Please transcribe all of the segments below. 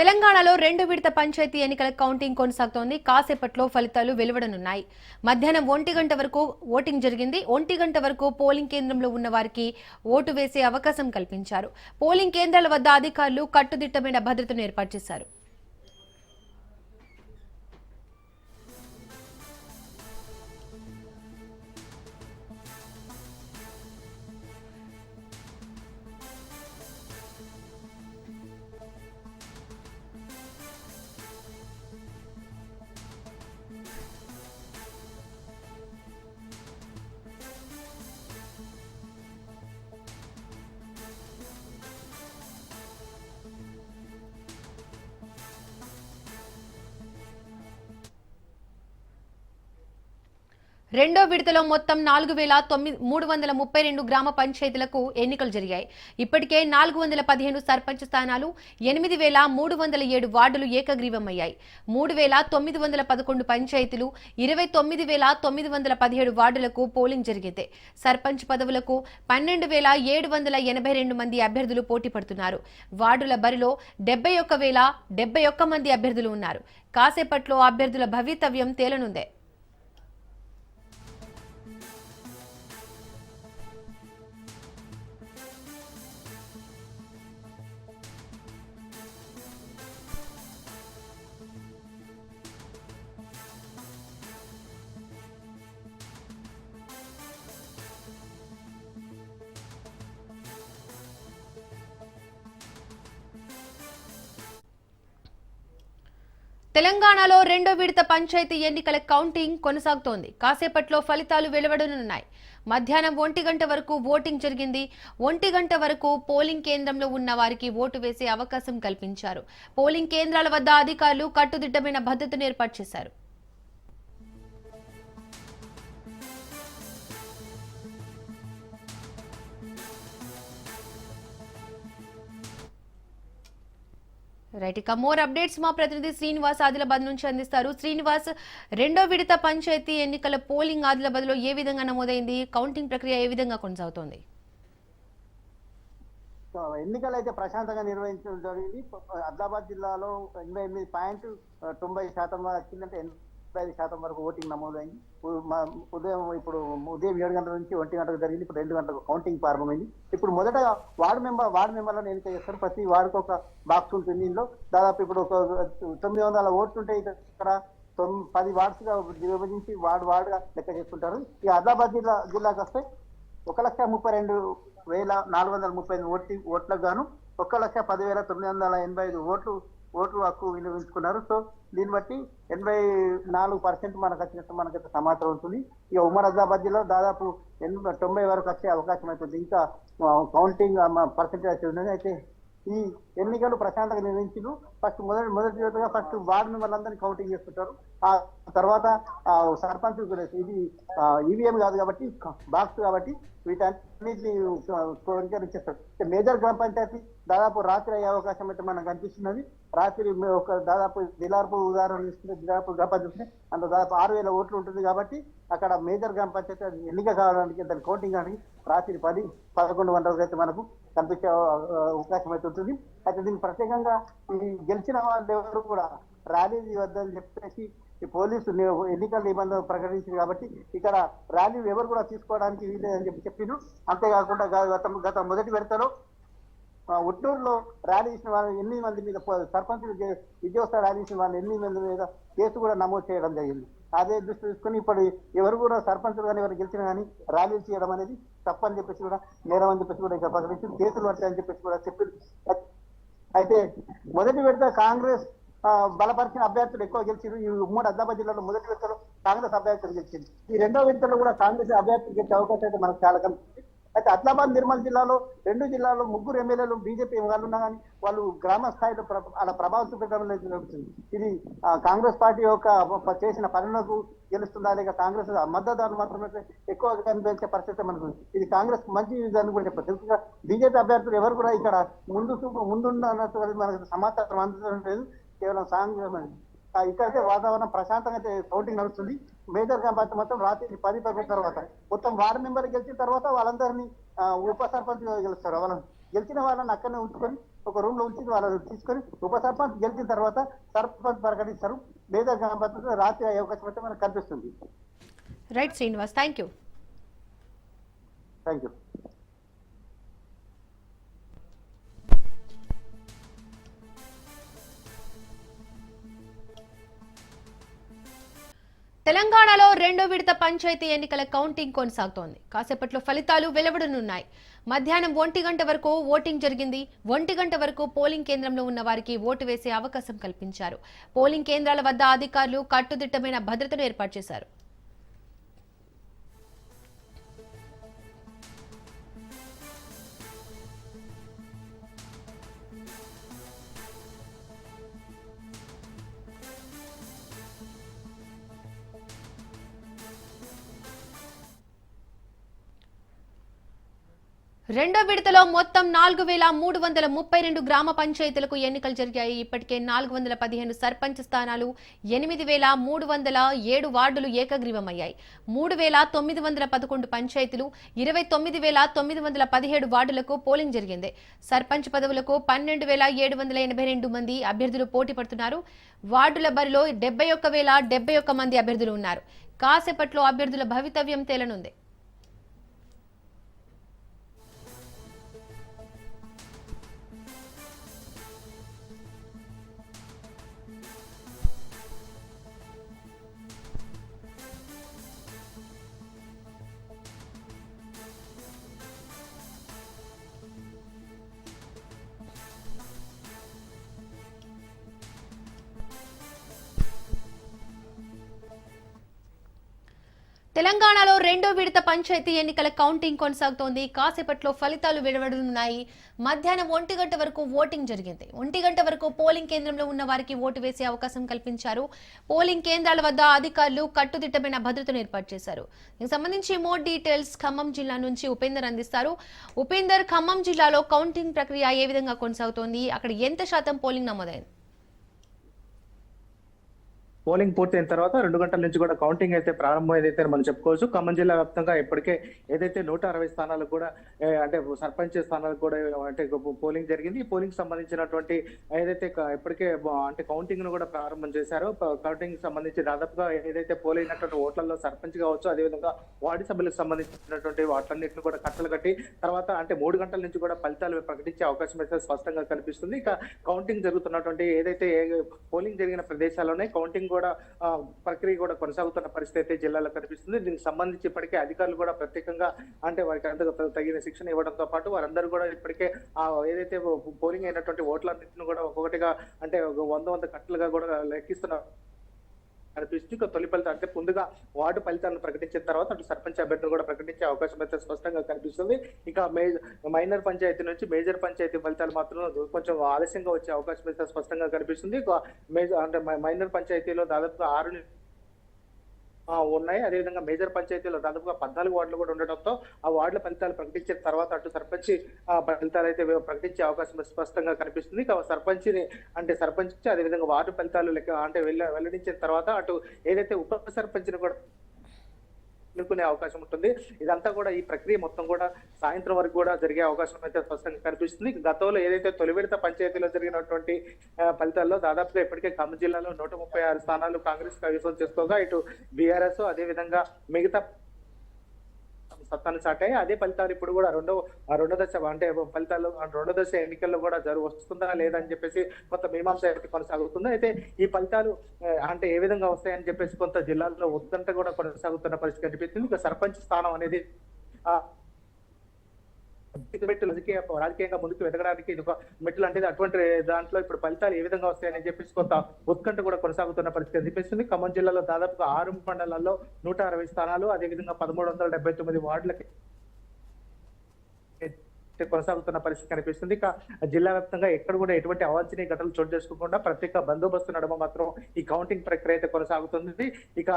తెలంగాణలో రెండు విడత పంచాయతీ ఎన్నికల కౌంటింగ్ కొనసాగుతోంది. కాసేపట్లో ఫలితాలు వెలువడనున్నాయి. మధ్యాహ్నం ఒంటి గంట వరకు ఓటింగ్ జరిగింది. ఒంటి గంట వరకు పోలింగ్ కేంద్రంలో ఉన్న వారికి ఓటు వేసే అవకాశం కల్పించారు. పోలింగ్ కేంద్రాల వద్ద అధికారులు కట్టుదిట్టమైన భద్రతను ఏర్పాటు చేశారు. రెండో విడతలో మొత్తం నాలుగు వేల తొమ్మిది మూడు వందల ముప్పై రెండు గ్రామ పంచాయతీలకు ఎన్నికలు జరిగాయి. ఇప్పటికే నాలుగు వందల పదిహేను సర్పంచ్ స్థానాలు ఎనిమిది వేల మూడు వందల ఏడు వార్డులు ఏకగ్రీవమయ్యాయి. మూడు వేల తొమ్మిది వందల పదకొండు పంచాయతీలు ఇరవై తొమ్మిది వేల తొమ్మిది వందల పదిహేడు వార్డులకు పోలింగ్ జరిగింది. సర్పంచ్ పదవులకు పన్నెండు వేల ఏడు వందల ఎనభై రెండు మంది అభ్యర్థులు పోటీ పడుతున్నారు. వార్డుల బరిలో డెబ్బై ఒక్క వేల డెబ్బై ఒక్క మంది అభ్యర్థులు ఉన్నారు. కాసేపట్లో అభ్యర్థుల భవితవ్యం తేలనుందే. తెలంగాణలో రెండో విడత పంచాయతీ ఎన్నికల కౌంటింగ్ కొనసాగుతోంది. కాసేపట్లో ఫలితాలు వెలువడనున్నాయి. మధ్యాహ్నం ఒంటి గంట వరకు ఓటింగ్ జరిగింది. ఒంటి గంట వరకు పోలింగ్ కేంద్రంలో ఉన్న వారికి ఓటు వేసే అవకాశం కల్పించారు. పోలింగ్ కేంద్రాల వద్ద అధికారులు కట్టుదిట్టమైన భద్రతను ఏర్పాటు చేశారు. రైట్ ఇక మోర్ అప్డేట్స్ మా ప్రతినిధి శ్రీనివాస్ ఆదిలాబాద్ నుంచి అందిస్తారు. శ్రీనివాస్ రెండో విడత పంచాయతీ ఎన్నికల పోలింగ్ ఆదిలాబాద్లో ఏ విధంగా నమోదైంది? కౌంటింగ్ ప్రక్రియ ఏ విధంగా కొనసాగుతోంది? సో ఎన్నికలు అయితే ప్రశాంతంగా నిర్వహించడం జరిగింది. ఆదిలాబాద్ జిల్లాలో ఎనభై ఎనిమిది పాయింట్ తొంభై శాతం వచ్చిందంటే ఐదు శాతం వరకు ఓటింగ్ నమోదైంది. ఉదయం ఇప్పుడు ఉదయం ఏడు గంటల నుంచి ఒంటి గంటకు జరిగింది. ఇప్పుడు రెండు గంటలకు కౌంటింగ్ ప్రారంభమైంది. ఇప్పుడు మొదట వార్డు మెంబర్ వార్డు మెంబర్లను ఎన్నిక చేస్తారు. ప్రతి వార్డుకు ఒక బాక్స్ ఉంటుంది ఇందులో. దాదాపు ఇప్పుడు ఒక తొమ్మిది వందల ఓట్లు ఉంటాయి ఇక్కడ తొమ్మిది పది వార్డ్స్గా విభజించి వార్డు వార్డుగా లెక్క చేసుకుంటారు. ఈ ఆదిలాబాద్ జిల్లా జిల్లాకు వస్తే ఒక లక్ష ముప్పై రెండు వేల నాలుగు వందల ముప్పై ఐదు ఓట్లు ఓట్లకు గాను ఒక లక్ష పదివేల తొమ్మిది వందల ఎనభై ఐదు ఓట్లు ఓట్లు హక్కు వినియోగించుకున్నారు. సో దీన్ని బట్టి ఎనభై నాలుగు పర్సెంట్ మనకు వచ్చినట్టు మనకైతే సమాచారం ఉంటుంది. ఇక ఉమర్ ఆదిలాబాద్ జిల్లా దాదాపు ఎనభై తొంభై వరకు వచ్చే అవకాశం అవుతుంది ఇంకా కౌంటింగ్ పర్సెంటేజ్ ఉన్నది. అయితే ఈ ఎన్నికలు ప్రశాంతంగా నిర్వహించారు ఫస్ట్ మొదటి మొదటి విడతగా ఫస్ట్ వార్డు మెంబర్లందరినీ కౌంటింగ్ చేసుకుంటారు. ఆ తర్వాత సర్పంచ్ కూడా ఇది ఈవీఎం కాదు కాబట్టి బాక్స్ కాబట్టి వీటన్నిటిని స్వీకరించేస్తారు మేజర్ గ్రామ పంచాయతీ దాదాపు రాత్రి అయ్యే అవకాశం అయితే మనకు కనిపిస్తున్నది. రాత్రి ఒక దాదాపు దిలార్పు ఉదాహరణ తీసుకుంటే దిలార్పు గ్రామ పంచాయతీ అంత దాదాపు ఆరు వేల ఓట్లు ఉంటుంది కాబట్టి అక్కడ మేజర్ గ్రామ పంచాయతీ ఎన్నిక కావడానికి దాని కౌంటింగ్ కానీ రాత్రి పది పదకొండు గంటలకు అయితే మనకు కనిపించే అవకాశం అయితే ఉంటుంది. అయితే దీనికి ప్రత్యేకంగా ఈ గెలిచిన వాళ్ళు ఎవరు కూడా ర్యాలీ వద్దని చెప్పేసి ఈ పోలీసు ఎన్నికల నిబంధనలు ప్రకటించింది కాబట్టి ఇక్కడ ర్యాలీ ఎవరు కూడా తీసుకోవడానికి వీలేదని చెప్పి చెప్పిండ్రు. అంతేకాకుండా గత గత మొదటి విడతలో ఆ, ఉట్నూరులో ర్యాలీ ఇచ్చిన వాళ్ళు ఎనిమిది మంది మీద సర్పంచ్ విజయోత్సవ ర్యాలీ ఇచ్చిన వాళ్ళు ఎనిమిది మంది మీద కేసు కూడా నమోదు చేయడం జరిగింది. అదే దృష్టి తీసుకుని ఇప్పుడు ఎవరు కూడా సర్పంచ్ కానీ ఎవరు గెలిచినా కానీ ర్యాలీలు చేయడం అనేది తప్పని చెప్పేసి కూడా నేరం అని చెప్పేసి కూడా ఇక్కడ ప్రకటించి కేసులు పడతాయని చెప్పేసి కూడా చెప్పింది అయితే మొదటి విడత కాంగ్రెస్ బలపరిచిన అభ్యర్థులు ఎక్కువ గెలిచారు ఈ ఉమ్మడి ఆదిలాబాద్ జిల్లాలో మొదటి విడతలో కాంగ్రెస్ అభ్యర్థులు గెలిచింది. ఈ రెండో విడతలో కూడా కాంగ్రెస్ అభ్యర్థులు గెలిచే అవకాశం అయితే మనకు చాలా కనిపిస్తుంది అయితే ఆదిలాబాద్ నిర్మల్ జిల్లాలో రెండు జిల్లాలో ముగ్గురు ఎమ్మెల్యేలు బీజేపీ వాళ్ళు ఉన్నా కానీ వాళ్ళు గ్రామ స్థాయిలో అలా ప్రభావం చూపించడం లేదు జరుగుతుంది. ఇది కాంగ్రెస్ పార్టీ యొక్క చేసిన పనులకు గెలుస్తుందా లేక కాంగ్రెస్ మద్దతుదారులు మాత్రమే ఎక్కువ కనిపించే పరిస్థితి మనకు ఇది కాంగ్రెస్ మంచి విధానం కూడా చెప్పచ్చు ఎందుకంటే బీజేపీ అభ్యర్థులు ఎవరు కూడా ఇక్కడ ముందు ముందున్నట్టు మనకు సమాచారం అందడం లేదు కేవలం ఆ, ఇక్కడైతే వాతావరణం ప్రశాంతంగా కౌంటింగ్ నడుస్తుంది. మేజర్ క్యాంప్ మొత్తం రాత్రి పది పది తర్వాత. మొత్తం వార్డు మెంబర్ గెలిచిన తర్వాత వాళ్ళందరినీ ఉప సర్పంచ్ గెలుస్తారు. వాళ్ళని గెలిచిన వాళ్ళని అక్కడనే ఉంచుకొని ఒక రూమ్లో ఉంచి వాళ్ళని తీసుకొని ఉప సర్పంచ్ గెలిచిన తర్వాత సర్పంచ్ ప్రకటిస్తారు లేదా గ్రామ పంచాయతీలో రాత్రి అయ్యే అవకాశం అయితే మనకు కనిపిస్తుంది. Right Srinivas. Thank you thank you తెలంగాణలో రెండో విడత పంచాయతీ ఎన్నికల కౌంటింగ్ కొనసాగుతోంది. కాసేపట్లో ఫలితాలు వెలువడనున్నాయి. మధ్యాహ్నం ఒంటి గంట వరకు ఓటింగ్ జరిగింది. ఒంటి గంట వరకు పోలింగ్ కేంద్రంలో ఉన్న వారికి ఓటు వేసే అవకాశం కల్పించారు. పోలింగ్ కేంద్రాల వద్ద అధికారులు కట్టుదిట్టమైన భద్రతను ఏర్పాటు చేశారు. రెండో విడతలో మొత్తం నాలుగు వేల మూడు వందల ముప్పై రెండు గ్రామ పంచాయతీలకు ఎన్నికలు జరిగాయి. ఇప్పటికే నాలుగు వందల పదిహేను సర్పంచ్ స్థానాలు ఎనిమిది వేల మూడు వందల ఏడు వార్డులు ఏకగ్రీవమయ్యాయి. మూడు వేల తొమ్మిది వందల పదకొండు పంచాయతీలు ఇరవై తొమ్మిది వేల తొమ్మిది వందల పదిహేడు వార్డులకు పోలింగ్ జరిగింది. సర్పంచ్ పదవులకు పన్నెండు వేల ఏడు వందల ఎనభై రెండు మంది అభ్యర్థులు పోటీ పడుతున్నారు. వార్డుల బరిలో డెబ్బై ఒక్క వేల డెబ్బై ఒక్క మంది అభ్యర్థులు ఉన్నారు. కాసేపట్లో అభ్యర్థుల భవితవ్యం తేలనుంది. తెలంగాణలో రెండో విడత పంచాయతీ ఎన్నికల కౌంటింగ్ కొనసాగుతోంది. కాసేపట్లో ఫలితాలు వెలువడనున్నాయి. మధ్యాహ్నం ఒంటి గంట వరకు ఓటింగ్ జరిగింది. ఒంటి గంట వరకు పోలింగ్ కేంద్రంలో ఉన్న వారికి ఓటు వేసే అవకాశం కల్పించారు. పోలింగ్ కేంద్రాల వద్ద అధికారులు కట్టుదిట్టమైన భద్రతను ఏర్పాటు చేశారు. దీనికి సంబంధించి మోర్ డీటెయిల్స్ ఖమ్మం జిల్లా నుంచి ఉపేందర్ అందిస్తారు. ఉపేందర్ ఖమ్మం జిల్లాలో కౌంటింగ్ ప్రక్రియ ఏ విధంగా కొనసాగుతోంది? అక్కడ ఎంత శాతం పోలింగ్ నమోదైంది? పోలింగ్ పూర్తయిన తర్వాత రెండు గంటల నుంచి కూడా కౌంటింగ్ అయితే ప్రారంభం ఏదైతే మనం చెప్పుకోవచ్చు. ఖమ్మం జిల్లా వ్యాప్తంగా ఇప్పటికే ఏదైతే నూట అరవై స్థానాలకు కూడా అంటే సర్పంచ్ స్థానాలకు కూడా అంటే పోలింగ్ జరిగింది. ఈ పోలింగ్ సంబంధించినటువంటి ఏదైతే ఇప్పటికే అంటే కౌంటింగ్ను కూడా ప్రారంభం చేశారో. కౌంటింగ్ సంబంధించి దాదాపుగా ఏదైతే పోలైనటువంటి అయినటువంటి ఓట్లలో సర్పంచ్ కావచ్చు అదేవిధంగా వార్డు సభ్యులకు సంబంధించినటువంటి వాటన్నిటిని కూడా కట్టలు కట్టి తర్వాత అంటే మూడు గంటల నుంచి కూడా ఫలితాలు ప్రకటించే అవకాశం అయితే స్పష్టంగా కనిపిస్తుంది. ఇక కౌంటింగ్ జరుగుతున్నటువంటి ఏదైతే ఏ- పోలింగ్ జరిగిన ప్రదేశాల్లోనే కౌంటింగ్ కూడా ప్రక్రియ కూడా కొనసాగుతున్న పరిస్థితి అయితే జిల్లాలో కనిపిస్తుంది. దీనికి సంబంధించి ఇప్పటికే అధికారులు కూడా ప్రత్యేకంగా అంటే వారికి అంత తగిన శిక్షణ ఇవ్వడంతో పాటు వారందరూ కూడా ఇప్పటికే ఆ ఏదైతే పోలింగ్ అయినటువంటి ఓట్లన్నింటిని కూడా ఒక్కొక్కటిగా అంటే వంద వంద కట్టలుగా కూడా లెక్కిస్తున్నారు. కనిపిస్తుంది ఇంకా తొలి ఫలితం అంటే ముందుగా వార్డు ఫలితాలను ప్రకటించిన తర్వాత అటు సర్పంచ్ అభ్యర్థులు కూడా ప్రకటించే అవకాశం అయితే స్పష్టంగా కనిపిస్తుంది. ఇంకా మేజర్ మైనర్ పంచాయతీ నుంచి మేజర్ పంచాయతీ ఫలితాలు మాత్రం కొంచెం ఆలస్యంగా వచ్చే అవకాశం అయితే స్పష్టంగా కనిపిస్తుంది. మేజర్ అంటే మైనర్ పంచాయతీలో దాదాపు ఆరు ఉన్నాయి. అదేవిధంగా మేజర్ పంచాయతీలో దాదాపుగా పద్నాలుగు వార్డులు కూడా ఉండడంతో ఆ వార్డుల ఫలితాలు ప్రకటించిన తర్వాత అటు సర్పంచ్ ఆ, ఫలితాలు అయితే ప్రకటించే అవకాశం స్పష్టంగా కనిపిస్తుంది. ఇక సర్పంచ్ని అంటే సర్పంచ్ అదేవిధంగా వార్డు ఫలితాలు లెక్క అంటే వెల్ల వెల్లడించిన తర్వాత అటు ఏదైతే ఉప సర్పంచ్ని కూడా ఎన్నుకునే అవకాశం ఉంటుంది. ఇదంతా కూడా ఈ ప్రక్రియ మొత్తం కూడా సాయంత్రం వరకు కూడా జరిగే అవకాశం అయితే స్పష్టంగా కనిపిస్తుంది. గతంలో ఏదైతే తొలి విడత పంచాయతీలో జరిగినటువంటి ఫలితాల్లో దాదాపుగా ఇప్పటికే ఖమ్మం జిల్లాలో నూట ముప్పై ఆరు స్థానాలు కాంగ్రెస్ కైవసం చేసుకోగా ఇటు బీఆర్ఎస్ అదేవిధంగా మిగతా సత్తాను చాటాయి అదే ఫలితాలు ఇప్పుడు కూడా రెండో ఆ రెండో దశ అంటే ఫలితాలు రెండో దశ ఎన్నికల్లో కూడా జరుగు వస్తుందా లేదా అని చెప్పేసి కొంత మీమాంస కొనసాగుతుంది. అయితే ఈ ఫలితాలు అంటే ఏ విధంగా వస్తాయని చెప్పేసి కొంత జిల్లాల్లో ఉత్కంఠ కూడా కొనసాగుతున్న పరిస్థితి కనిపిస్తుంది. ఇక సర్పంచ్ స్థానం అనేది ఆ మెట్లు రాజకీయ రాజకీయంగా ముందుకు ఎదగడానికి ఇది ఒక మెట్లు అంటే అటువంటి దాంట్లో ఇప్పుడు ఫలితాలు ఏ విధంగా వస్తాయని చెప్పేసి కొంత ఉత్కంఠ కూడా కొనసాగుతున్న పరిస్థితి కనిపిస్తుంది ఖమ్మం జిల్లాలో దాదాపుగా ఆరు మండలాల్లో నూట అరవై స్థానాలు అదేవిధంగా పదమూడు వందల డెబ్బై తొమ్మిది వార్డులకి కొనసాగుతున్న పరిస్థితి కనిపిస్తుంది. ఇక జిల్లా వ్యాప్తంగా ఎక్కడ కూడా ఎటువంటి అవాంఛనీయ ఘటనలు చోటు చేసుకోకుండా ప్రత్యేక బందోబస్తు నడమ మాత్రం ఈ కౌంటింగ్ ప్రక్రియ అయితే కొనసాగుతుంది. ఇక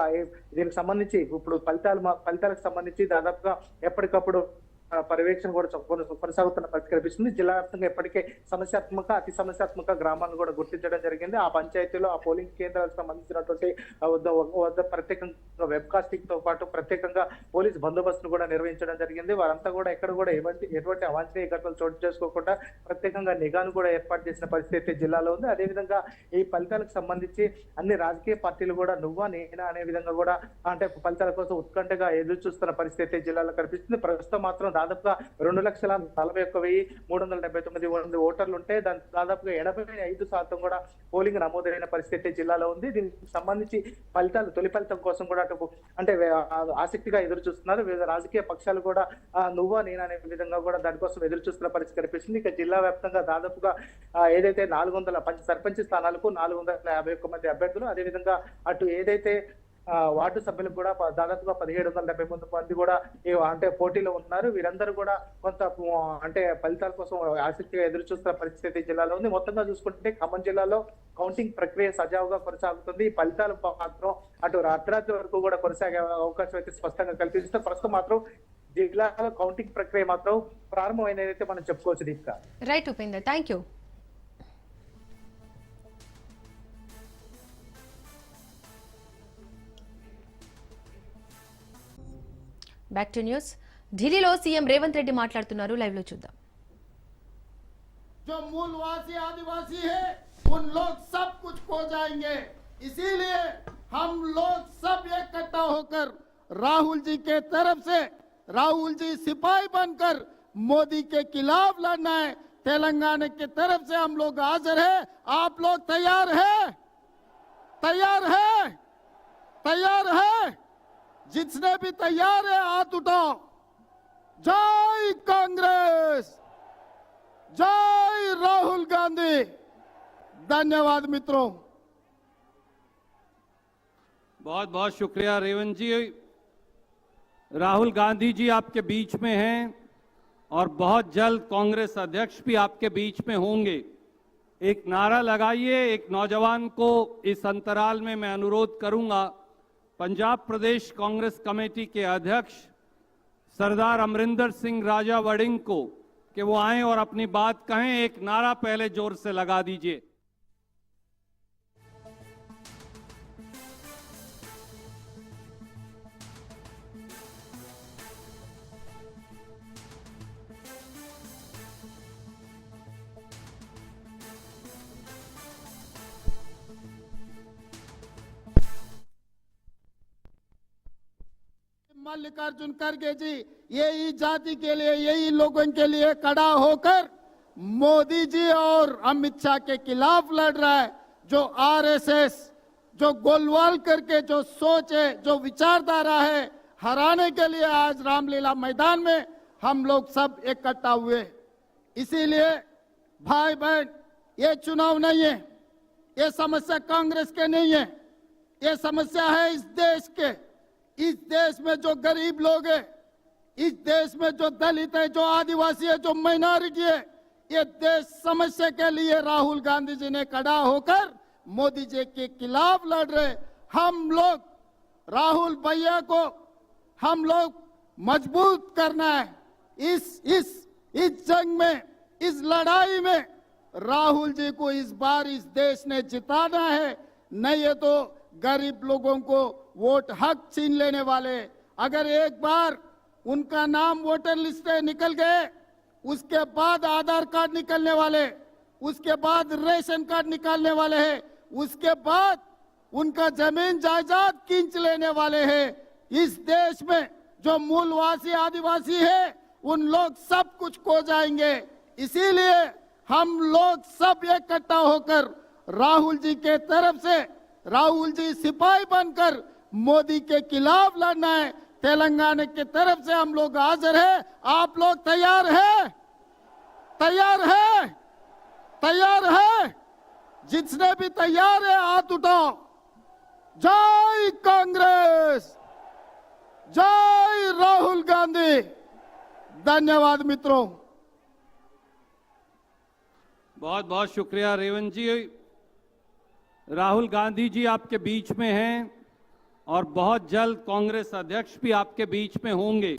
దీనికి సంబంధించి ఇప్పుడు ఫలితాలు మా- ఫలితాలకు సంబంధించి దాదాపుగా ఎప్పటికప్పుడు పర్యవేక్షణ కూడా కొనసాగుతున్న పరిస్థితి కనిపిస్తుంది. జిల్లా వ్యాప్తంగా ఇప్పటికే సమస్యాత్మక అతి సమస్యాత్మక గ్రామాలను కూడా గుర్తించడం జరిగింది. ఆ పంచాయతీలో ఆ పోలింగ్ కేంద్రాలకు సంబంధించినటువంటి వద్ద వద్ద ప్రత్యేకంగా వెబ్ కాస్టింగ్తో పాటు ప్రత్యేకంగా పోలీస్ బందోబస్తును కూడా నిర్వహించడం జరిగింది. వారంతా కూడా ఎక్కడ కూడా ఎటువంటి ఎటువంటి అవాంఛనీయ ఘటనలు చోటు చేసుకోకుండా ప్రత్యేకంగా నిఘాను కూడా ఏర్పాటు చేసిన పరిస్థితి అయితే జిల్లాలో ఉంది. అదేవిధంగా ఈ ఫలితాలకు సంబంధించి అన్ని రాజకీయ పార్టీలు కూడా నువ్వా నేనా అనే విధంగా కూడా అంటే ఫలితాల కోసం ఉత్కంఠగా ఎదురు చూస్తున్న పరిస్థితి అయితే జిల్లాలో కనిపిస్తుంది. ప్రస్తుతం మాత్రం దాదాపుగా రెండు లక్షల నలభై ఒక్క వెయ్యి మూడు వందల డెబ్బై తొమ్మిది మంది ఓటర్లు ఉంటే దాని దాదాపుగా ఎనభై ఐదు శాతం కూడా పోలింగ్ నమోదైన పరిస్థితి జిల్లాలో ఉంది. దీనికి సంబంధించి ఫలితాలు తొలి ఫలితం కోసం కూడా అటు అంటే ఆసక్తిగా ఎదురు చూస్తున్నారు. వివిధ రాజకీయ పక్షాలు కూడా నువ్వా నేనా అనే విధంగా కూడా దానికోసం ఎదురు చూస్తున్న పరిస్థితి కనిపిస్తుంది. ఇక జిల్లా వ్యాప్తంగా దాదాపుగా ఏదైతే నాలుగు వందల పంచ సర్పంచ్ స్థానాలకు నాలుగు వందల యాభై ఒక్క మంది అభ్యర్థులు అదేవిధంగా అటు ఏదైతే వార్డు సభ్యులకు కూడా దాదాపుగా పదిహేడు వందల డెబ్బై మంది మంది కూడా అంటే పోటీలో ఉన్నారు. వీరందరూ కూడా కొంత అంటే ఫలితాల కోసం ఆసక్తిగా ఎదురు చూస్తున్న పరిస్థితి జిల్లాలో ఉంది. మొత్తంగా చూసుకుంటే ఖమ్మం జిల్లాలో కౌంటింగ్ ప్రక్రియ సజావుగా కొనసాగుతుంది. ఈ ఫలితాలు మాత్రం అటు అర్ధరాత్రి వరకు కూడా కొనసాగే అవకాశం అయితే స్పష్టంగా కల్పిస్తే ప్రస్తుతం మాత్రం జిల్లాలో కౌంటింగ్ ప్రక్రియ మాత్రం ప్రారంభమైనదైతే మనం చెప్పుకోవచ్చు Deepika. Right Upender. Thank you back to news ఢిల్లీలో సీఎం రేవంత్ రెడ్డి మాట్లాడుతున్నారు లైవ్ లో చూద్దాం जो मूलवासी आदिवासी है उन लोग सब कुछ खो जाएंगे इसीलिए हम लोग सब इकट्ठा होकर राहुल जी के तरफ से राहुल जी सिपाही बनकर मोदी के खिलाफ लड़ना है तेलंगाना की तरफ से हम लोग हाजिर है आप लोग तैयार है तैयार है तैयार है जिसने भी तैयार है, हाथ उठाओ। जय कांग्रेस। जय राहुल गांधी। धन्यवाद मित्रों। बहुत बहुत शुक्रिया, रेवंत जी। राहुल गांधी जी आपके बीच में हैं और बहुत जल्द कांग्रेस अध्यक्ष भी आपके बीच में होंगे। एक नारा लगाइए, एक नौजवान को इस अंतराल में मैं अनुरोध करूँगा। पंजाब प्रदेश कांग्रेस कमेटी के अध्यक्ष सरदार अमरिंदर सिंह राजा वड़िंग को कि वो आए और अपनी बात कहें, एक नारा पहले ज़ोर से लगा दीजिए। मल्लिकार्जुन खड़गे जी, यही जाति के लिए, यही लोगों के लिए खड़ा होकर मोदी जी और अमित शाह के खिलाफ लड़ रहा है। जो आरएसएस, जो गोलवाल करके जो सोच है, जो विचारधारा है, हराने के लिए आज रामलीला मैदान में हम लोग सब इकट्ठा हुए। इसीलिए भाई बहन ये चुनाव नहीं है, ये समस्या कांग्रेस के नहीं है, ये समस्या है इस देश के। इस देश में जो गरीब लोग हैं, इस देश में जो दलित है, जो आदिवासी है, जो माइनॉरिटी है, ये देश समस्या के लिए राहुल गांधी जी ने खड़ा होकर मोदी जी के खिलाफ लड़ रहे हम लोग, राहुल भैया को हम लोग मज़बूत करना है। इस इस इस जंग में, इस लड़ाई में राहुल जी को इस बार इस देश ने जिताना है। नहीं है तो गरीब लोगों को वोट हक छीन लेने वाले, अगर एक बार उनका नाम वोटर लिस्ट से निकल गए, उसके बाद आधार कार्ड निकलने वाले, उसके बाद रेशन कार्ड निकालने वाले हैं, उसके बाद उनका ज़मीन जायदाद खींच लेने वाले हैं। इस देश में जो मूलवासी आदिवासी है, उन लोग सब कुछ खो जाएँगे। इसीलिए हम लोग सब इकट्ठा होकर राहुल जी के तरफ़ से राहुल जी सिपाही बनकर मोदी के खिलाफ लड़ना है। तेलंगाना की तरफ़ से हम लोग हाजिर है। आप लोग तैयार है? तैयार है? तैयार है? जिसने भी तैयार है, हाथ उठाओ। जय कांग्रेस! जय राहुल गांधी! धन्यवाद मित्रों। बहुत बहुत शुक्रिया रेवंत जी। राहुल गांधी जी आपके बीच में हैं और बहुत जल्द कांग्रेस अध्यक्ष भी आपके बीच में होंगे।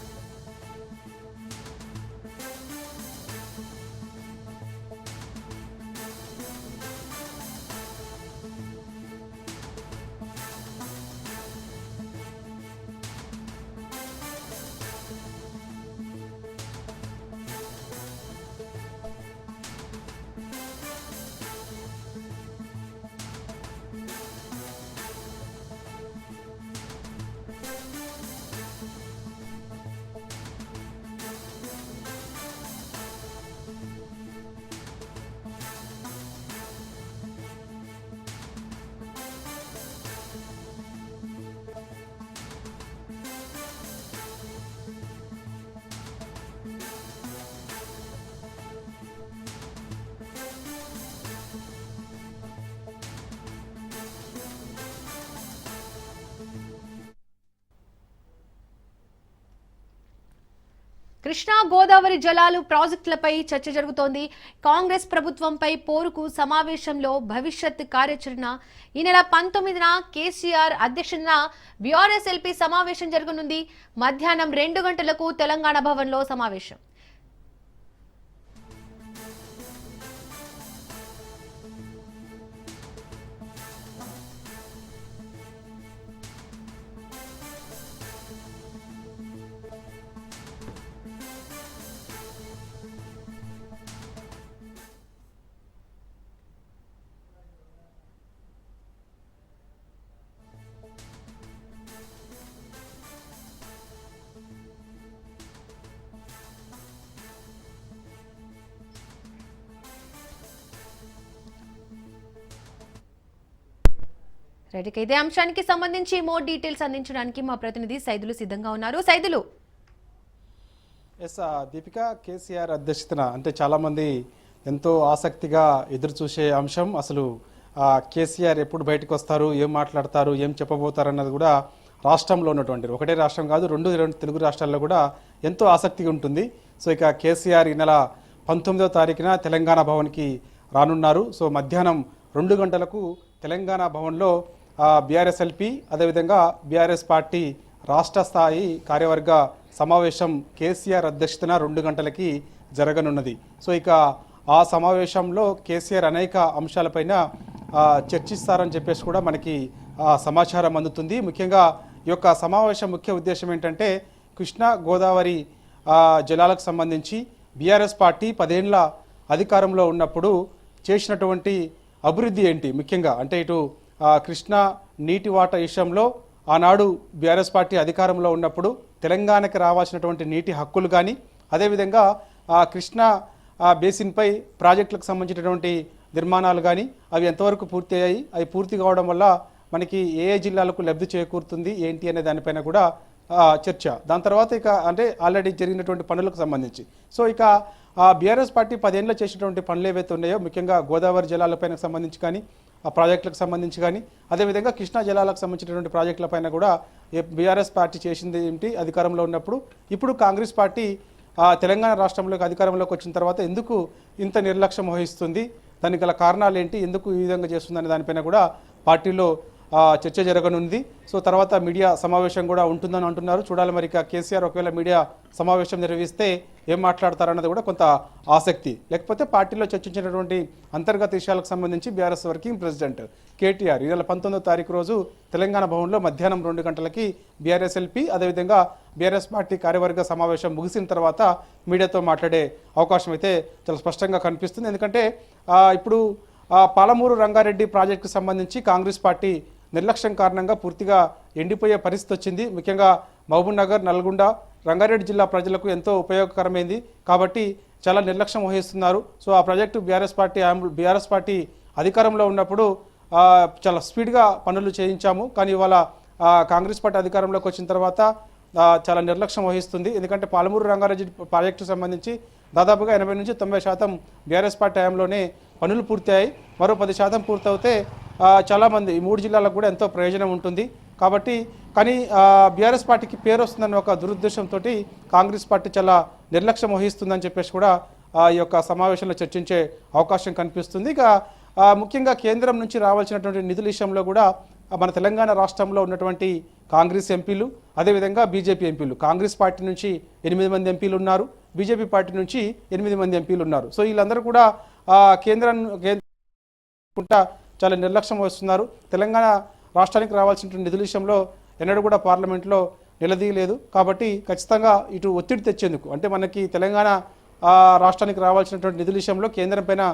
కృష్ణా గోదావరి జలాలు ప్రాజెక్టులపై చర్చ జరుగుతోంది. కాంగ్రెస్ ప్రభుత్వంపై పోరుకు సమావేశంలో భవిష్యత్ కార్యాచరణ. ఈ నెల పంతొమ్మిదిన కేసీఆర్ అధ్యక్షతన బీఆర్ఎస్ఎల్పీ సమావేశం జరగనుంది. మధ్యాహ్నం రెండు గంటలకు తెలంగాణ భవన్లో సమావేశం. రైట్ ఇదే అంశానికి సంబంధించి మోర్ డీటెయిల్స్ అందించడానికి మా ప్రతినిధి సైదులు సిద్ధంగా ఉన్నారు. Saidulu. Yes uh, Deepika KCR అధ్యక్షతన అంటే చాలామంది ఎంతో ఆసక్తిగా ఎదురు చూసే అంశం. అసలు కేసీఆర్ ఎప్పుడు బయటకు వస్తారు ఏం మాట్లాడతారు ఏం చెప్పబోతారు అన్నది కూడా రాష్ట్రంలో ఉన్నటువంటి ఒకటే రాష్ట్రం కాదు రెండు రెండు తెలుగు రాష్ట్రాల్లో కూడా ఎంతో ఆసక్తిగా ఉంటుంది. సో ఇక కేసీఆర్ ఈ నెల పంతొమ్మిదవ తారీఖున తెలంగాణ భవన్కి రానున్నారు. సో మధ్యాహ్నం రెండు గంటలకు తెలంగాణ భవన్లో బీఆర్ఎస్ఎల్పి అదేవిధంగా బీఆర్ఎస్ పార్టీ రాష్ట్ర స్థాయి కార్యవర్గ సమావేశం కేసీఆర్ అధ్యక్షతన రెండు గంటలకి జరగనున్నది. సో ఇక ఆ సమావేశంలో కేసీఆర్ అనేక అంశాలపైన చర్చిస్తారని చెప్పేసి కూడా మనకి సమాచారం అందుతుంది. ముఖ్యంగా ఈ యొక్క సమావేశం ముఖ్య ఉద్దేశం ఏంటంటే కృష్ణా గోదావరి జలాలకు సంబంధించి బీఆర్ఎస్ పార్టీ పదేళ్ళ అధికారంలో ఉన్నప్పుడు చేసినటువంటి అభివృద్ధి ఏంటి ముఖ్యంగా? అంటే ఇటు కృష్ణా నీటి వాట విషయంలో ఆనాడు బీఆర్ఎస్ పార్టీ అధికారంలో ఉన్నప్పుడు తెలంగాణకి రావాల్సినటువంటి నీటి హక్కులు కానీ అదేవిధంగా ఆ కృష్ణా బేసిన్పై ప్రాజెక్టులకు సంబంధించినటువంటి నిర్మాణాలు కానీ అవి ఎంతవరకు పూర్తి అయ్యాయి అవి పూర్తి కావడం వల్ల మనకి ఏ ఏ జిల్లాలకు లబ్ధి చేకూరుతుంది ఏంటి అనే దానిపైన కూడా చర్చ. దాని తర్వాత ఇక అంటే ఆల్రెడీ జరిగినటువంటి పనులకు సంబంధించి. సో ఇక ఆ బీఆర్ఎస్ పార్టీ పదేళ్ళు చేసినటువంటి పనులు ఏవైతే ఉన్నాయో ముఖ్యంగా గోదావరి జలాలపైన సంబంధించి కానీ ఆ ప్రాజెక్టులకు సంబంధించి కానీ అదేవిధంగా కృష్ణా జలాలకు సంబంధించినటువంటి ప్రాజెక్టులపైన కూడా బీఆర్ఎస్ పార్టీ చేసింది ఏంటి అధికారంలో ఉన్నప్పుడు ఇప్పుడు కాంగ్రెస్ పార్టీ ఆ, తెలంగాణ రాష్ట్రంలోకి అధికారంలోకి వచ్చిన తర్వాత ఎందుకు ఇంత నిర్లక్ష్యం వహిస్తుంది దానికి గల కారణాలు ఏంటి ఎందుకు ఈ విధంగా చేస్తుందనే దానిపైన కూడా పార్టీలో చర్చ జరగనుంది. సో తర్వాత మీడియా సమావేశం కూడా ఉంటుందని అంటున్నారు. చూడాలి మరి ఇక కేసీఆర్ ఒకవేళ మీడియా సమావేశం నిర్వహిస్తే ఏం మాట్లాడతారన్నది కూడా కొంత ఆసక్తి. లేకపోతే పార్టీలో చర్చించినటువంటి అంతర్గత విషయాలకు సంబంధించి బీఆర్ఎస్ వర్కింగ్ ప్రెసిడెంట్ కేటీఆర్ ఈ నెల పంతొమ్మిదో తారీఖు రోజు తెలంగాణ భవన్లో మధ్యాహ్నం రెండు గంటలకి బీఆర్ఎస్ ఎల్పీ అదేవిధంగా బీఆర్ఎస్ పార్టీ కార్యవర్గ సమావేశం ముగిసిన తర్వాత మీడియాతో మాట్లాడే అవకాశం అయితే చాలా స్పష్టంగా కనిపిస్తుంది. ఎందుకంటే ఇప్పుడు పాలమూరు రంగారెడ్డి ప్రాజెక్టుకు సంబంధించి కాంగ్రెస్ పార్టీ నిర్లక్ష్యం కారణంగా పూర్తిగా ఎండిపోయే పరిస్థితి వచ్చింది. ముఖ్యంగా మహబూబ్ నగర్ నల్గొండ రంగారెడ్డి జిల్లా ప్రజలకు ఎంతో ఉపయోగకరమైంది. కాబట్టి చాలా నిర్లక్ష్యం వహిస్తున్నారు. సో ఆ project BRS party BRS party అధికారంలో ఉన్నప్పుడు చాలా స్పీడ్గా పనులు చేయించాము. కానీ ఇవాళ కాంగ్రెస్ పార్టీ అధికారంలోకి వచ్చిన తర్వాత చాలా నిర్లక్ష్యం వహిస్తుంది. ఎందుకంటే పాలమూరు రంగారెడ్డి ప్రాజెక్టు సంబంధించి దాదాపుగా ఎనభై నుంచి తొంభై శాతం బీఆర్ఎస్ పార్టీ టైంలోనే పనులు పూర్తయ్యాయి. మరో పది శాతం పూర్తవుతే చాలామంది ఈ మూడు జిల్లాలకు కూడా ఎంతో ప్రయోజనం ఉంటుంది. కాబట్టి కానీ బీఆర్ఎస్ పార్టీకి పేరు వస్తుందన్న ఒక దురుద్దేశంతో కాంగ్రెస్ పార్టీ చాలా నిర్లక్ష్యం వహిస్తుందని చెప్పేసి కూడా ఆ, ఈ యొక్క సమావేశంలో చర్చించే అవకాశం కనిపిస్తుంది. ఇక ముఖ్యంగా కేంద్రం నుంచి రావాల్సినటువంటి నిధుల విషయంలో కూడా మన తెలంగాణ రాష్ట్రంలో ఉన్నటువంటి కాంగ్రెస్ ఎంపీలు అదేవిధంగా బీజేపీ ఎంపీలు. కాంగ్రెస్ పార్టీ నుంచి ఎనిమిది మంది ఎంపీలు ఉన్నారు. బీజేపీ పార్టీ నుంచి ఎనిమిది మంది ఎంపీలు ఉన్నారు. సో వీళ్ళందరూ కూడా కేంద్రం కేంద్ర చాలా నిర్లక్ష్యం వస్తున్నారు తెలంగాణ రాష్ట్రానికి రావాల్సినటువంటి నిధుల విషయంలో ఎన్నడూ కూడా పార్లమెంట్లో నిలదీయలేదు. కాబట్టి ఖచ్చితంగా ఇటు ఒత్తిడి తెచ్చేందుకు అంటే మనకి తెలంగాణ రాష్ట్రానికి రావాల్సినటువంటి నిధుల విషయంలో కేంద్రం పైన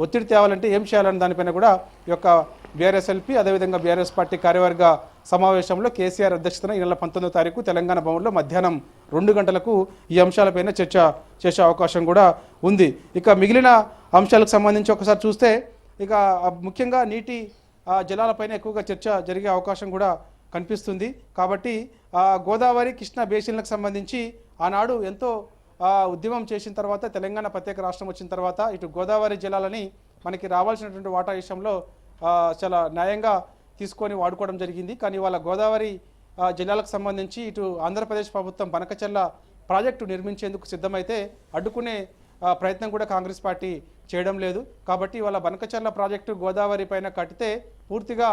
ఒత్తిడి తేవాలంటే ఏం చేయాలని దానిపైన కూడా ఈ యొక్క బీఆర్ఎస్ఎల్పీ అదేవిధంగా బీఆర్ఎస్ పార్టీ కార్యవర్గ సమావేశంలో కేసీఆర్ అధ్యక్షతన ఈ నెల పంతొమ్మిదో తారీఖు తెలంగాణ భవన్లో మధ్యాహ్నం రెండు గంటలకు ఈ అంశాలపైన చర్చ చేసే అవకాశం కూడా ఉంది. ఇక మిగిలిన అంశాలకు సంబంధించి ఒకసారి చూస్తే ఇక ముఖ్యంగా నీటి ఆ, జలాలపైన ఎక్కువగా చర్చ జరిగే అవకాశం కూడా కనిపిస్తుంది. కాబట్టి గోదావరి కృష్ణా బేసిన్లకు సంబంధించి ఆనాడు ఎంతో ఉద్యమం చేసిన తర్వాత తెలంగాణ ప్రత్యేక రాష్ట్రం వచ్చిన తర్వాత ఇటు గోదావరి జిల్లాలని మనకి రావాల్సినటువంటి వాటా విషయంలో చాలా న్యాయంగా తీసుకొని వాడుకోవడం జరిగింది. కానీ వాళ్ళ గోదావరి జిల్లాలకు సంబంధించి ఇటు ఆంధ్రప్రదేశ్ ప్రభుత్వం బనకచెల్ల ప్రాజెక్టు నిర్మించేందుకు సిద్ధమైతే అడ్డుకునే ప్రయత్నం కూడా కాంగ్రెస్ పార్టీ చేయడం లేదు. కాబట్టి వాళ్ళ బనకచర్ల ప్రాజెక్టు గోదావరి పైన కట్టితే పూర్తిగా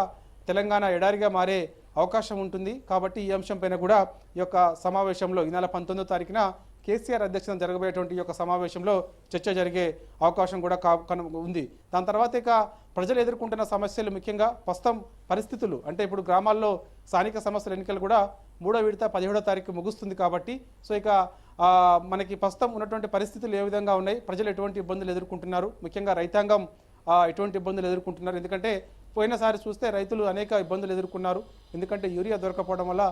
తెలంగాణ ఎడారిగా మారే అవకాశం ఉంటుంది. కాబట్టి ఈ అంశం పైన కూడా ఈ యొక్క సమావేశంలో ఈ నెల పంతొమ్మిదో తారీఖున కేసీఆర్ అధ్యక్షతన జరగబోయేటువంటి ఈ యొక్క సమావేశంలో చర్చ జరిగే అవకాశం కూడా కా కను- ఉంది. దాని తర్వాత ఇక ప్రజలు ఎదుర్కొంటున్న సమస్యలు ముఖ్యంగా ప్రస్తుతం పరిస్థితులు. అంటే ఇప్పుడు గ్రామాల్లో స్థానిక సమస్యల ఎన్నికలు కూడా మూడో విడత పదిహేడో తారీఖు ముగుస్తుంది కాబట్టి సో ఇక మనకి ప్రస్తుతం ఉన్నటువంటి పరిస్థితులు ఏ విధంగా ఉన్నాయి? ప్రజలు ఎటువంటి ఇబ్బందులు ఎదుర్కొంటున్నారు? ముఖ్యంగా రైతాంగం ఎటువంటి ఇబ్బందులు ఎదుర్కొంటున్నారు? ఎందుకంటే పోయినసారి చూస్తే రైతులు అనేక ఇబ్బందులు ఎదుర్కొన్నారు. ఎందుకంటే యూరియా దొరకపోవడం వల్ల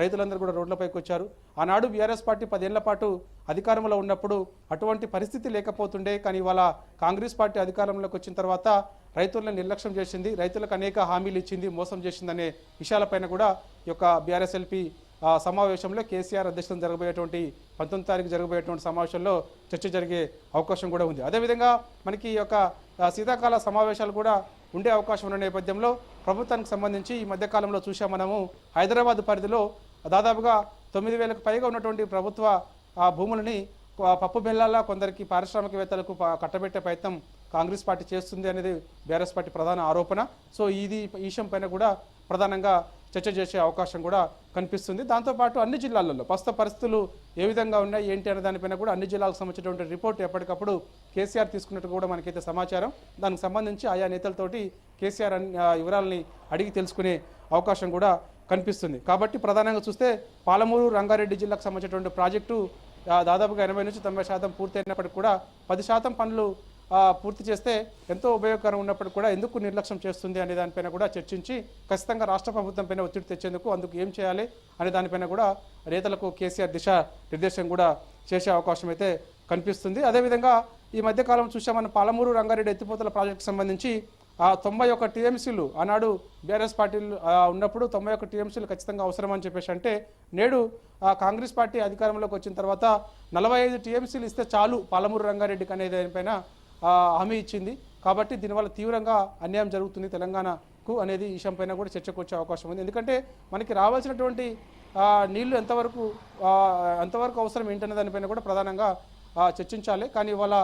రైతులందరూ కూడా రోడ్లపైకి వచ్చారు. ఆనాడు బీఆర్ఎస్ పార్టీ పదేళ్ళ పాటు అధికారంలో ఉన్నప్పుడు అటువంటి పరిస్థితి లేకపోతుండే కానీ ఇవాళ కాంగ్రెస్ పార్టీ అధికారంలోకి వచ్చిన తర్వాత రైతులను నిర్లక్ష్యం చేసింది రైతులకు అనేక హామీలు ఇచ్చింది మోసం చేసిందనే విషయాలపైన కూడా ఈ యొక్క బీఆర్ఎస్ఎల్పి సమావేశంలో కేసీఆర్ అధ్యక్షతన జరగబోయేటువంటి పంతొమ్మిది తారీఖు జరగబోయేటువంటి సమావేశంలో చర్చ జరిగే అవకాశం కూడా ఉంది. అదేవిధంగా మనకి ఈ యొక్క శీతాకాల సమావేశాలు కూడా ఉండే అవకాశం ఉన్న నేపథ్యంలో ప్రభుత్వానికి సంబంధించి ఈ మధ్యకాలంలో చూసాం మనము. హైదరాబాద్ పరిధిలో దాదాపుగా తొమ్మిది వేలకు పైగా ఉన్నటువంటి ప్రభుత్వ ఆ, భూములని ఆ, పప్పు బెల్లాల కొందరికి పారిశ్రామికవేత్తలకు కట్టబెట్టే ప్రయత్నం కాంగ్రెస్ పార్టీ చేస్తుంది అనేది బీఆర్ఎస్ పార్టీ ప్రధాన ఆరోపణ. సో ఇది ఈ విషయం పైన కూడా ప్రధానంగా చర్చ చేసే అవకాశం కూడా కనిపిస్తుంది. దాంతోపాటు అన్ని జిల్లాలలో ప్రస్తుత పరిస్థితులు ఏ విధంగా ఉన్నాయి ఏంటి అనే దానిపైన కూడా అన్ని జిల్లాలకు సంబంధించినటువంటి రిపోర్ట్ ఎప్పటికప్పుడు కేసీఆర్ తీసుకున్నట్టు కూడా మనకైతే సమాచారం. దానికి సంబంధించి ఆయా నేతలతోటి కేసీఆర్ వివరాలని అడిగి తెలుసుకునే అవకాశం కూడా కనిపిస్తుంది. కాబట్టి ప్రధానంగా చూస్తే పాలమూరు రంగారెడ్డి జిల్లాకు సంబంధించినటువంటి ప్రాజెక్టు దాదాపుగా ఎనభై నుంచి తొంభై శాతం పూర్తయినప్పటికీ కూడా పది శాతం పనులు పూర్తి చేస్తే ఎంతో ఉపయోగకరం ఉన్నప్పటికీ కూడా ఎందుకు నిర్లక్ష్యం చేస్తుంది అనే దానిపైన కూడా చర్చించి ఖచ్చితంగా రాష్ట్ర ప్రభుత్వంపైన ఒత్తిడి తెచ్చేందుకు అందుకు ఏం చేయాలి అనే దానిపైన కూడా నేతలకు కేసీఆర్ దిశ నిర్దేశం కూడా చేసే అవకాశం అయితే కనిపిస్తుంది. అదేవిధంగా ఈ మధ్యకాలం చూసామన్న మన పాలమూరు రంగారెడ్డి ఎత్తిపోతల ప్రాజెక్టుకు సంబంధించి ఆ తొంభై ఒక్క టీఎంసీలు ఆనాడు బీఆర్ఎస్ పార్టీలు ఉన్నప్పుడు తొంభై ఒక్క టీఎంసీలు ఖచ్చితంగా అవసరం అని చెప్పేసి అంటే నేడు ఆ కాంగ్రెస్ పార్టీ అధికారంలోకి వచ్చిన తర్వాత నలభై ఐదు టీఎంసీలు ఇస్తే చాలు పాలమూరు రంగారెడ్డికి అనే దానిపైన హామీ ఇచ్చింది. కాబట్టి దీనివల్ల తీవ్రంగా అన్యాయం జరుగుతుంది తెలంగాణకు అనేది ఈ విషయం పైన కూడా చర్చకు వచ్చే అవకాశం ఉంది. ఎందుకంటే మనకి రావాల్సినటువంటి నీళ్ళు ఎంతవరకు ఎంతవరకు అవసరం ఏంటనే దానిపైన కూడా ప్రధానంగా చర్చించాలి. కానీ ఇవాళ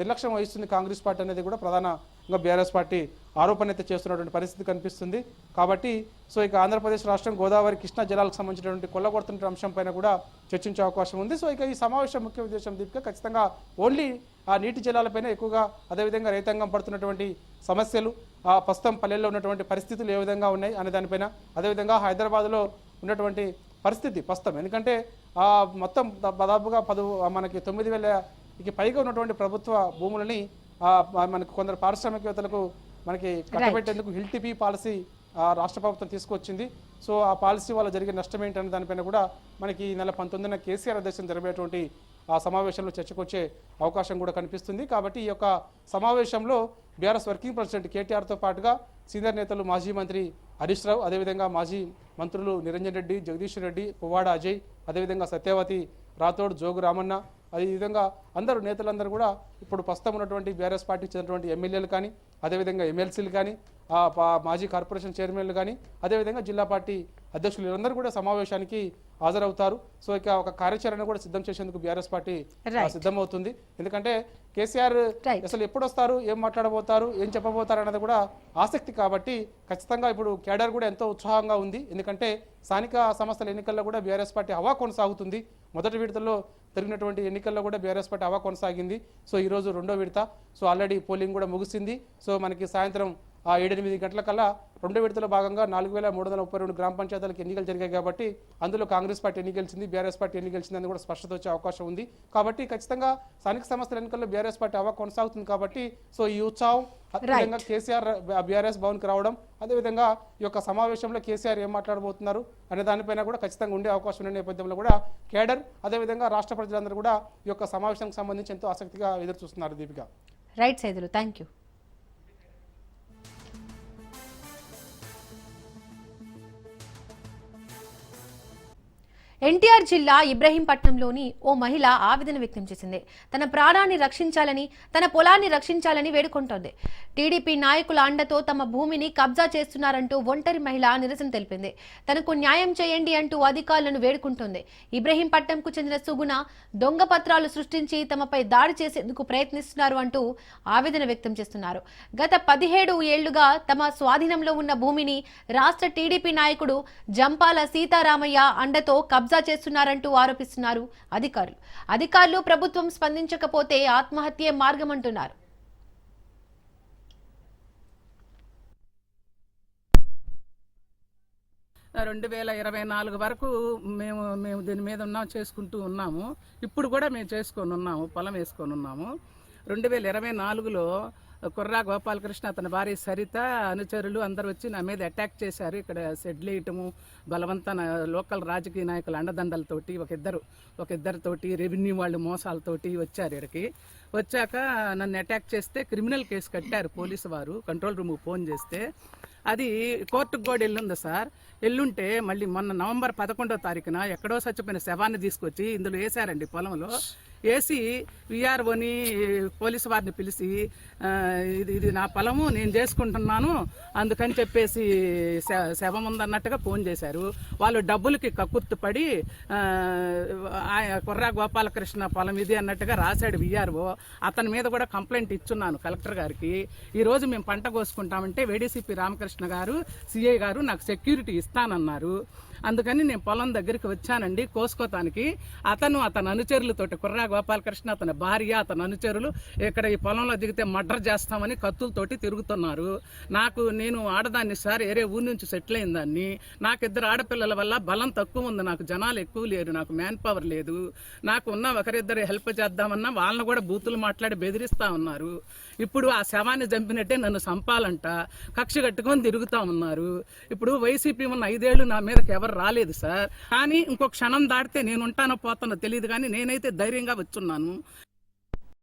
నిర్లక్ష్యం వహిస్తుంది కాంగ్రెస్ పార్టీ అనేది కూడా ప్రధాన ఇంకా బీఆర్ఎస్ పార్టీ ఆరోపణ అయితే చేస్తున్నటువంటి పరిస్థితి కనిపిస్తుంది. కాబట్టి సో ఇక ఆంధ్రప్రదేశ్ రాష్ట్రం గోదావరి కృష్ణా జలాలకు సంబంధించినటువంటి కొల్లగొడుతున్న అంశం పైన కూడా చర్చించే అవకాశం ఉంది. సో ఇక ఈ సమావేశం ముఖ్య ఉద్దేశం దీపిక ఖచ్చితంగా ఓన్లీ ఆ నీటి జలాలపైన ఎక్కువగా అదేవిధంగా రైతాంగం పడుతున్నటువంటి సమస్యలు ఆ ప్రస్తుతం పల్లెల్లో ఉన్నటువంటి పరిస్థితులు ఏ విధంగా ఉన్నాయి అనే దానిపైన అదేవిధంగా హైదరాబాద్లో ఉన్నటువంటి పరిస్థితి ప్రస్తుతం. ఎందుకంటే ఆ మొత్తం దాదాపుగా పదు మనకి తొమ్మిది వేలకి పైగా ఉన్నటువంటి ప్రభుత్వ భూములని మనకి కొందరు పారిశ్రామికవేత్తలకు మనకి కట్టబెట్టేందుకు హిల్ టిపి పాలసీ ఆ, రాష్ట్ర ప్రభుత్వం తీసుకొచ్చింది. సో ఆ పాలసీ వల్ల జరిగే నష్టం ఏంటనే దానిపైన కూడా మనకి ఈ నెల పంతొమ్మిదిన కేసీఆర్ అధ్యక్షం జరిగేటువంటి ఆ సమావేశంలో చర్చకు వచ్చే అవకాశం కూడా కనిపిస్తుంది. కాబట్టి ఈ యొక్క సమావేశంలో బీఆర్ఎస్ వర్కింగ్ ప్రెసిడెంట్ కేటీఆర్తో పాటుగా సీనియర్ నేతలు మాజీ మంత్రి హరీష్ రావు అదేవిధంగా మాజీ మంత్రులు నిరంజన్ రెడ్డి జగదీష్ రెడ్డి పువ్వాడ అజయ్ అదేవిధంగా సత్యవతి రాథోడ్ జోగు రామన్న అదేవిధంగా అందరూ నేతలందరూ కూడా ఇప్పుడు ప్రస్తుతం ఉన్నటువంటి బీఆర్ఎస్ పార్టీకి చెందినటువంటి ఎమ్మెల్యేలు కానీ అదేవిధంగా ఎమ్మెల్సీలు కానీ పా- మాజీ కార్పొరేషన్ చైర్మన్లు కానీ అదేవిధంగా జిల్లా పార్టీ అధ్యక్షులు వీరందరూ కూడా సమావేశానికి హాజరవుతారు. సో ఇక ఒక కార్యాచరణ కూడా సిద్ధం చేసేందుకు బీఆర్ఎస్ పార్టీ. సిద్ధమవుతుంది. ఎందుకంటే కేసీఆర్. అసలు ఎప్పుడు వస్తారు ఏం మాట్లాడబోతారు ఏం చెప్పబోతారు అన్నది కూడా ఆసక్తి కాబట్టి ఖచ్చితంగా ఇప్పుడు కేడర్ కూడా ఎంతో ఉత్సాహంగా ఉంది. ఎందుకంటే స్థానిక సంస్థల ఎన్నికల్లో కూడా బీఆర్ఎస్ పార్టీ హవా కొనసాగుతుంది. మొదటి విడతలో జరిగినటువంటి ఎన్నికల్లో కూడా బీఆర్ఎస్ పార్టీ హవా కొనసాగింది. సో ఈరోజు రెండో విడత. సో ఆల్రెడీ పోలింగ్ కూడా ముగిసింది. సో మనకి సాయంత్రం ఆ ఏడెనిమిది గంటల కల్లా రెండో విడతలో భాగంగా నాలుగు వేల మూడు వందల ముప్పై రెండు గ్రామ పంచాయతీలకు ఎన్నికలు జరిగాయి కాబట్టి అందులో కాంగ్రెస్ పార్టీ ఎన్ని గెలిచింది బీఆర్ఎస్ పార్టీ ఎన్ని గెలిచింది అని కూడా స్పష్టత వచ్చే అవకాశం ఉంది. కాబట్టి ఖచ్చితంగా స్థానిక సంస్థల ఎన్నికల్లో బీఆర్ఎస్ పార్టీ హవా కొనసాగుతుంది కాబట్టి సో ఈ ఉత్సాహం అదేవిధంగా కేసీఆర్ బీఆర్ఎస్ భవన్కి రావడం అదేవిధంగా ఈ యొక్క సమావేశంలో కేసీఆర్ ఏం మాట్లాడబోతున్నారు అనే దానిపైన కూడా ఖచ్చితంగా ఉండే అవకాశం ఉన్న నేపథ్యంలో కూడా కేడర్ అదేవిధంగా రాష్ట్ర ప్రజలందరూ కూడా ఈ యొక్క సమావేశానికి సంబంధించి ఎంతో ఆసక్తిగా ఎదురు చూస్తున్నారు Deepika. Right Saidulu thank you NTR జిల్లా ఇబ్రహీంపట్నంలోని ఓ మహిళ ఆవేదన వ్యక్తం చేసింది. తన ప్రాణాన్ని రక్షించాలని తన పొలాన్ని రక్షించాలని వేడుకుంటోంది. టీడీపీ నాయకుల అండతో తమ భూమిని కబ్జా చేస్తున్నారంటూ ఒంటరి మహిళ నిరసన తెలిపింది. తనకు న్యాయం చేయండి అంటూ అధికారులను వేడుకుంటోంది. ఇబ్రహీంపట్నంకు చెందిన సుగుణ దొంగ పత్రాలు సృష్టించి తమపై దాడి చేసేందుకు ప్రయత్నిస్తున్నారు అంటూ ఆవేదన వ్యక్తం చేస్తున్నారు. గత పదిహేడు ఏళ్ళుగా తమ స్వాధీనంలో ఉన్న భూమిని రాష్ట్ర టీడీపీ నాయకుడు జంపాల సీతారామయ్య అండతో కబ్జా చేస్తున్నారంటూ ఆరోపిస్తున్నారు అధికారులు. అధికారులు ప్రభుత్వం స్పందించకపోతే ఆత్మహత్యే మార్గమంటున్నారు. రెండు వేల ఇరవై నాలుగు వరకు మేము మేము దీని మీద ఉన్నాం చేసుకుంటూ ఉన్నాము. ఇప్పుడు కూడా మేము చేసుకొని ఉన్నాము పొలం వేసుకొని ఉన్నాము. రెండు వేల ఇరవై నాలుగులో కుర్రా గోపాలకృష్ణ అతని భార్య సరిత అనుచరులు అందరు వచ్చి నా మీద అటాక్ చేశారు. ఇక్కడ సెడ్లు వేయటము బలవంత లోకల్ రాజకీయ నాయకుల అండదండలతోటి ఒక ఇద్దరు ఒక ఇద్దరితోటి రెవెన్యూ వాళ్ళు మోసాలతోటి వచ్చారు ఇక్కడికి. వచ్చాక నన్ను అటాక్ చేస్తే క్రిమినల్ కేసు కట్టారు పోలీసు వారు. కంట్రోల్ రూమ్కి ఫోన్ చేస్తే అది కోర్టుకు కూడా వెళ్ళుంది సార్. ఎల్లుంటే మళ్ళీ మొన్న నవంబర్ పదకొండో తారీఖున ఎక్కడో చచ్చిపోయిన శవాన్ని తీసుకొచ్చి ఇందులో వేశారండి పొలంలో. వేసి విఆర్ఓని పోలీసు వారిని పిలిచి ఇది ఇది నా పొలము నేను చేసుకుంటున్నాను అందుకని చెప్పేసి శ- శవం ఉందన్నట్టుగా ఫోన్ చేశారు. వాళ్ళు డబ్బులకి కక్కుర్తుపడి ఆ, కుర్రా గోపాలకృష్ణ పొలం ఇది అన్నట్టుగా రాశాడు విఆర్ఓ. అతని మీద కూడా కంప్లైంట్ ఇచ్చున్నాను కలెక్టర్ గారికి. ఈరోజు మేము పంట కోసుకుంటామంటే వేడిసిపి రామకృష్ణ గారు సిఐ గారు నాకు సెక్యూరిటీ ఇస్తానన్నారు. అందుకని నేను పొలం దగ్గరికి వచ్చానండి కోసుకోతానికి అతను అతని అనుచరులతోటి కుర్రా గోపాలకృష్ణ అతని భార్య అతని అనుచరులు ఇక్కడ ఈ పొలంలో దిగితే మర్డర్ చేస్తామని కత్తులతోటి తిరుగుతున్నారు. నాకు నేను ఆడదాన్ని సార్ వేరే ఊరి నుంచి సెటిల్ అయిన దాన్ని. నాకు ఇద్దరు ఆడపిల్లల వల్ల బలం తక్కువ ఉంది. నాకు జనాలు ఎక్కువ లేరు. నాకు మ్యాన్ పవర్ లేదు. నాకు ఉన్న ఒకరిద్దరు హెల్ప్ చేద్దామన్నా వాళ్ళని కూడా బూతులు మాట్లాడి బెదిరిస్తా ఉన్నారు. ఇప్పుడు ఆ శవాన్ని చంపినట్టే నన్ను చంపాలంట. కక్ష కట్టుకొని తిరుగుతా ఉన్నారు. ఇప్పుడు వైసీపీ ఉన్న ఐదేళ్ళు నా మీదకి ఎవరు రాలేదు సార్. కానీ ఇంకో క్షణం దాటితే నేను ఉంటానో పోతానో తెలియదు కానీ నేనైతే ధైర్యంగా వచ్చున్నాను.